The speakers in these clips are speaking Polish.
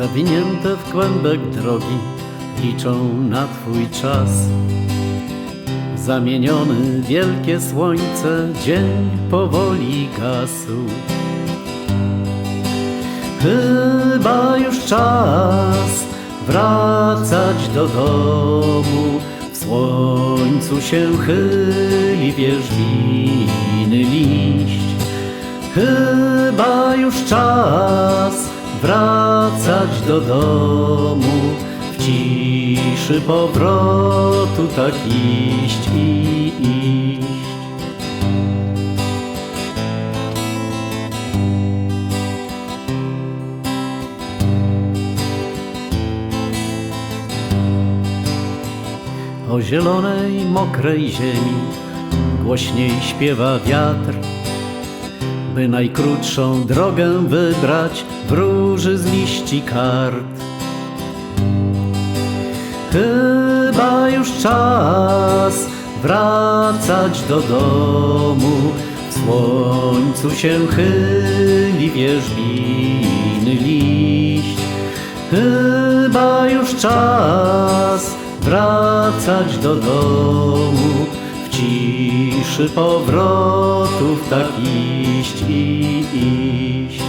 zawinięte w kłębek drogi, liczą na Twój czas. Zamieniony wielkie słońce, dzień powoli gasł. Chyba już czas wracać do domu. W słońcu się chyli wierzbiny liść. Chyba już czas wracać do domu. W ciszy powrotu tak iść i iść. O zielonej, mokrej ziemi głośniej śpiewa wiatr, by najkrótszą drogę wybrać wróży z liści kart. Chyba już czas wracać do domu, w słońcu się chyli wierzbiny liść. Chyba już czas wracać do domu, w powrotów tak iść i iść.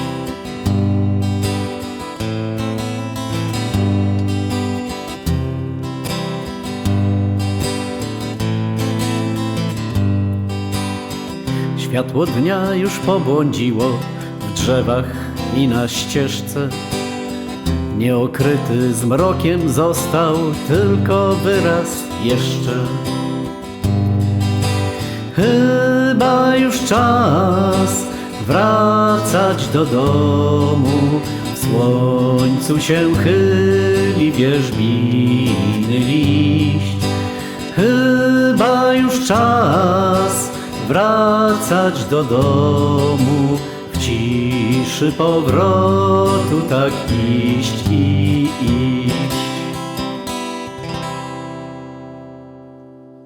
Światło dnia już pobłądziło w drzewach i na ścieżce. Nieokryty zmrokiem został tylko wyraz jeszcze. Chyba już czas wracać do domu. W słońcu się chyli wierzbiny liść. Chyba już czas wracać do domu. W ciszy powrotu tak iść iść.